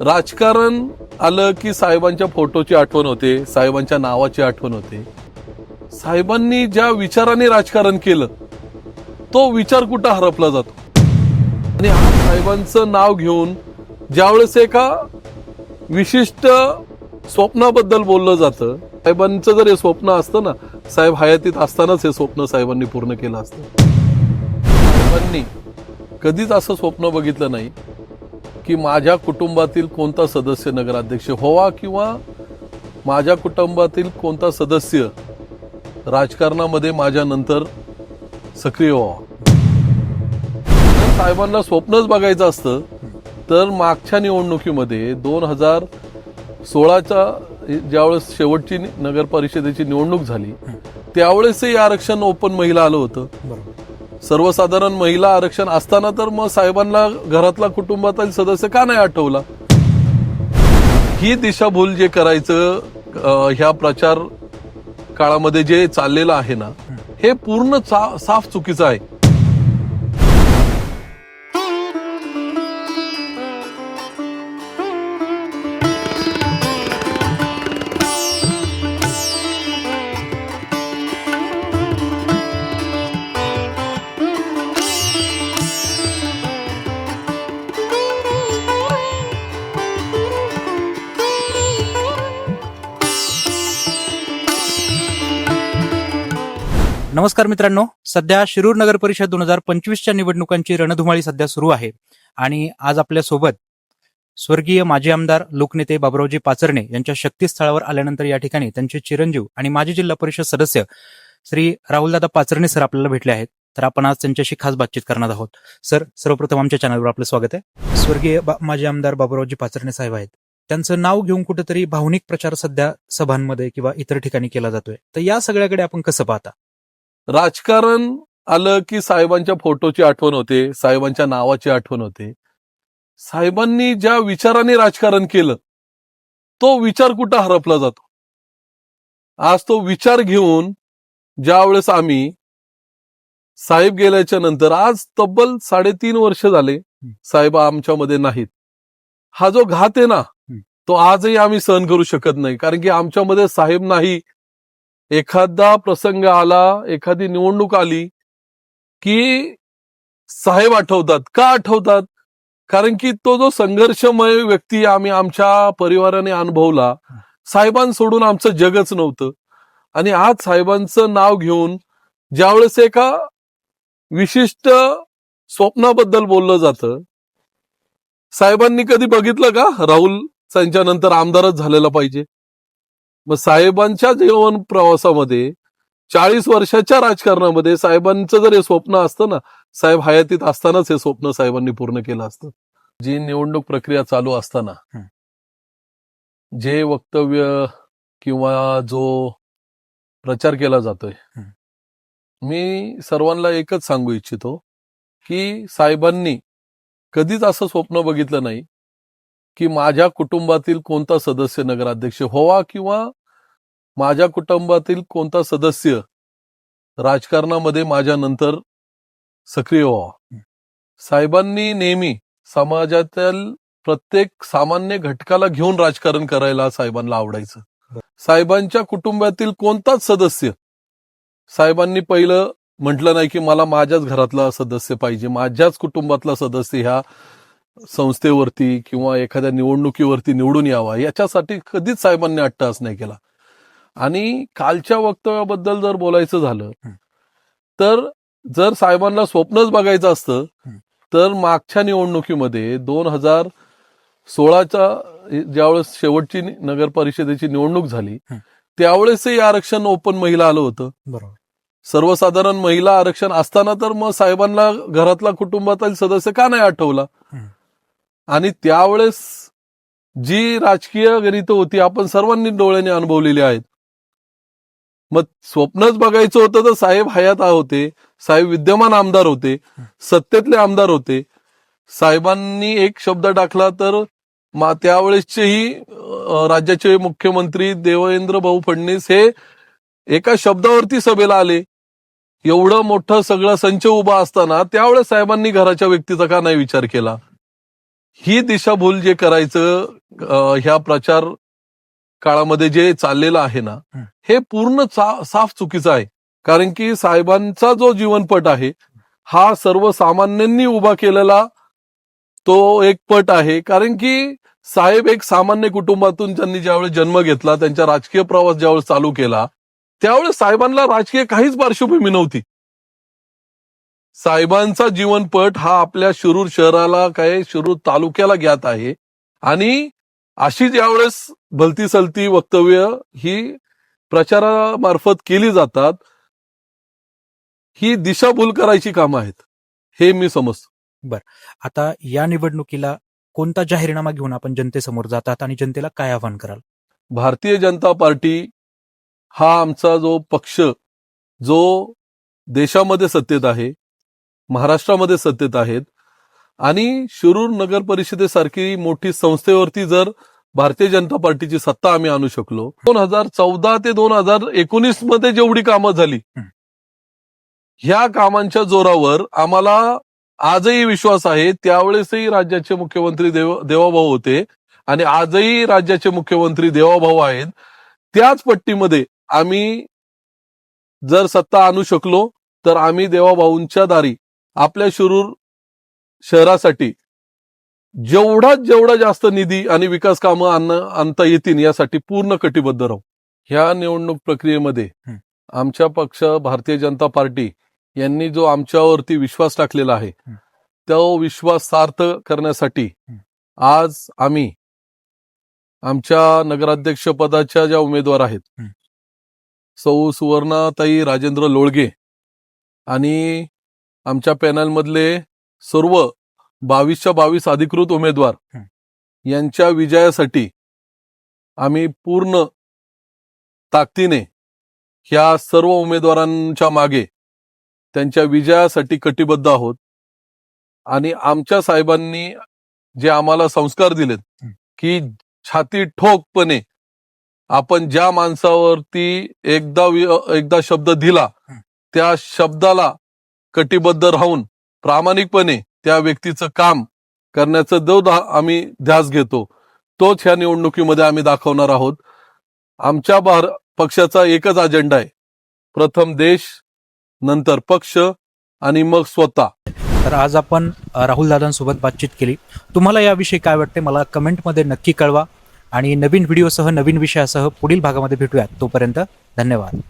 राजकारण आलं की साहेबांच्या फोटोची आठवण होते साहेबांच्या नावाची आठवण होते. साहेबांनी ज्या विचाराने राजकारण केलं तो विचार कुठं हरपला जातो? आणि आज साहेबांचं नाव घेऊन ज्यावेळेस एका विशिष्ट स्वप्नाबद्दल बोललं जातं साहेबांचं जर हे स्वप्न असतं ना साहेब हयातीत असतानाच हे स्वप्न साहेबांनी पूर्ण केलं असतं. साहेबांनी कधीच असं स्वप्न बघितलं नाही. की माझ्या कुटुंबातील कोणता सदस्य नगराध्यक्ष व्हावा किंवा माझ्या कुटुंबातील कोणता सदस्य राजकारणामध्ये माझ्या नंतर सक्रिय व्हावा? साहेबांना स्वप्नच बघायचं असतं तर मागच्या निवडणुकीमध्ये दोन हजार सोळाच्या ज्यावेळेस शेवटची नगर परिषदेची निवडणूक झाली त्यावेळेसही आरक्षण ओपन महिला आलं होतं. सर्वसाधारण महिला आरक्षण असताना तर मग साहेबांना घरातला कुटुंबातील सदस्य का नाही आठवला? ही दिशाभूल जे करायचं ह्या प्रचार काळामध्ये जे चाललेलं आहे ना हे पूर्ण चा- साफ चुकीचं आहे. नमस्कार मित्रांनो. सध्या शिरूर नगर परिषद दोन हजार पंचवीसच्या निवडणुकांची रणधुमाळी सध्या सुरू आहे. आणि आज आपल्यासोबत स्वर्गीय माजी आमदार लोकनेते बाबुरावजी पाचरणे यांच्या शक्तीस्थळावर आल्यानंतर या ठिकाणी त्यांचे चिरंजीव आणि माजी जिल्हा परिषद सदस्य श्री राहुलदादा पाचरणे सर आपल्याला भेटले आहेत. तर आपण आज त्यांच्याशी खास बातचीत करणार आहोत. सर सर्वप्रथम आमच्या चॅनलवर आपलं स्वागत आहे. स्वर्गीय बा- माजी आमदार बाबुरावजी पाचरणे साहेब आहेत. त्यांचं नाव घेऊन कुठेतरी भावनिक प्रचार सध्या सभांमध्ये किंवा इतर ठिकाणी केला जातोय. तर या सगळ्याकडे आपण कसं पाहता? राजकारण आलं की साहेबांच्या फोटोची आठवण होते साहेबांच्या नावाची आठवण होते. साहेबांनी ज्या विचाराने राजकारण केलं तो विचार कुठं हरपला जातो? आज तो विचार घेऊन ज्यावेळेस आम्ही साहेब गेल्याच्यानंतर आज तब्बल साडेतीन वर्ष झाले साहेब आमच्यामध्ये नाहीत. हा जो घात आहे ना तो आजही आम्ही सहन करू शकत नाही. कारण की आमच्यामध्ये साहेब नाही एखादा प्रसंग आला एखादी निवडणूक आली की साहेब आठवतात. का आठवतात? कारण की तो जो संघर्षमय व्यक्ती आम्ही आमच्या परिवाराने अनुभवला साहेबांसोडून आमचं जगच नव्हतं. आणि आज साहेबांचं नाव घेऊन ज्यावेळेस एका विशिष्ट स्वप्नाबद्दल बोललं जातं साहेबांनी कधी बघितलं का? राहुल त्यांच्या नंतर आमदारच झालेला पाहिजे. मग साहेबांच्या जीवन प्रवासामध्ये चाळीस वर्षाच्या राजकारणामध्ये साहेबांचं जर हे स्वप्न असतं ना साहेब हयातीत असतानाच हे स्वप्न साहेबांनी पूर्ण केलं असतं जी निवडणूक प्रक्रिया चालू असताना. जे वक्तव्य किंवा जो प्रचार केला जातोय. मी सर्वांना एकच सांगू इच्छितो की साहेबांनी कधीच असं स्वप्न बघितलं नाही की माझ्या कुटुंबातील कोणता सदस्य नगराध्यक्ष व्हावा किंवा माझ्या कुटुंबातील कोणता सदस्य राजकारणामध्ये माझ्या नंतर सक्रिय व्हावा? साहेबांनी नेहमी समाजातील प्रत्येक सामान्य घटकाला घेऊन राजकारण करायला साहेबांना आवडायचं. साहेबांच्या कुटुंबातील कोणताच सदस्य साहेबांनी पहिलं म्हटलं नाही की मला माझ्याच घरातला सदस्य पाहिजे माझ्याच कुटुंबातला सदस्य ह्या संस्थेवरती किंवा एखाद्या निवडणुकीवरती निवडून यावा याच्यासाठी कधीच साहेबांनी अट्टहास नाही केला. आणि कालच्या वक्तव्याबद्दल जर बोलायचं झालं हं. तर जर साहेबांना स्वप्नच बघायचं असतं हं. तर मागच्या निवडणुकीमध्ये दोन हजार सोळाच्या ज्यावेळेस शेवटची नगर परिषदेची निवडणूक झाली हं. त्यावेळेसही आरक्षण ओपन महिला आलं होतं बरोबर सर्वसाधारण महिला आरक्षण असताना तर मग साहेबांना घरातला कुटुंबातील सदस्य का नाही आठवला हं. आणि त्यावेळेस जी राजकीय गणित होती आपण सर्वांनी डोळ्याने अनुभवलेली आहेत मग स्वप्नच बघायचं होतं तर साहेब हयात होते साहेब विद्यमान आमदार होते सत्तेतले आमदार होते. साहेबांनी एक शब्द टाकला तर त्यावेळेसचेही राज्याचे मुख्यमंत्री देवेंद्र भाऊ फडणवीस हे एका शब्दावरती सभेला आले. एवढं मोठं सगळं संच उभा असताना त्यावेळेस साहेबांनी घराच्या व्यक्तीचा का नाही विचार केला? ही दिशाभूल जे करायचं ह्या प्रचार काळामध्ये जे चाललेलं आहे ना हं. पूर्ण साफ चुकीचं आहे. कारण की साहेबांचा जो जीवनपट आहे हा सर्वसामान्यांनी उभा केलेला तो एक पट आहे. कारण की साहेब एक सामान्य कुटुंबातून त्यांनी ज्यावेळेस जन्म घेतला त्यांचा राजकीय प्रवास ज्यावेळेस चालू केला त्यावेळेस साहेबांना राजकीय काहीच पार्श्वभूमी नव्हती. साहेबांचा जीवनपट हा आपल्या शिरूर शहराला काय शिरूर तालुक्याला ज्ञात आहे. आणि अशी ज्यावेळेस भलती सलती वक्तव्य ही प्रचारामार्फत केली जातात. ही दिशाभूल करायची कामं आहेत हे मी समजतो. आता या निवडणुकीला कोणता जाहीरनामा घेऊन आपण जनतेसमोर जातात आणि जनतेला काय आवाहन कराल? भारतीय जनता पार्टी हा आमचा जो पक्ष जो देशामध्ये सत्तेत आहे महाराष्ट्रामध्ये सत्तेत आहेत आणि शिरूर नगर परिषदेसारखी मोठी संस्थेवरती जर भारतीय जनता पार्टीची सत्ता आम्ही आणू शकलो दोन हजार चौदा ते दोन हजार एकोणीसमध्ये जेवढी कामं झाली. ह्या कामांच्या जोरावर आम्हाला आजही विश्वास आहे त्यावेळेसही राज्याचे मुख्यमंत्री देव देवाभाऊ होते आणि आजही राज्याचे मुख्यमंत्री देवाभाऊ आहेत त्याच पट्टीमध्ये आम्ही जर सत्ता आणू शकलो तर आम्ही देवाभाऊंच्या दारी आपल्या शिरूर शहरासाठी जेवढाच जेवढा जास्त निधी आणि विकास कामं आणणं आणता येतील यासाठी पूर्ण कटिबद्ध राहू ह्या निवडणूक प्रक्रियेमध्ये. आमच्या पक्ष भारतीय जनता पार्टी यांनी जो आमच्यावरती विश्वास टाकलेला आहे. तो विश्वास सार्थ करण्यासाठी. आज आम्ही आमच्या नगराध्यक्ष पदाच्या ज्या उमेदवार आहेत. सौ सुवर्णाताई राजेंद्र लोळगे आणि आमच्या पॅनलमधले सर्व बावीसच्या बावीस अधिकृत उमेदवार. यांच्या विजयासाठी आम्ही पूर्ण ताकदीने ह्या सर्व उमेदवारांच्या मागे त्यांच्या विजयासाठी कटिबद्ध आहोत आणि आमच्या साहेबांनी जे आम्हाला संस्कार दिलेत. की छाती ठोकपणे आपण ज्या माणसावरती एकदा एकदा शब्द दिला. त्या शब्दाला कटिबद्ध राहून प्रामाणिकपणे त्या व्यक्तीचं काम करण्याचं जो दा- आम्ही ध्यास घेतो तोच ह्या निवडणुकीमध्ये आम्ही दाखवणार आहोत. आमच्या भार पक्षाचा एकच अजेंडा आहे. प्रथम देश नंतर पक्ष आणि मग स्वतः. तर आज आपण राहुल दादांसोबत बातचीत केली. तुम्हाला याविषयी काय वाटते मला कमेंटमध्ये नक्की कळवा. आणि नवीन व्हिडिओसह नवीन विषयासह पुढील भागामध्ये भेटूयात. तोपर्यंत धन्यवाद.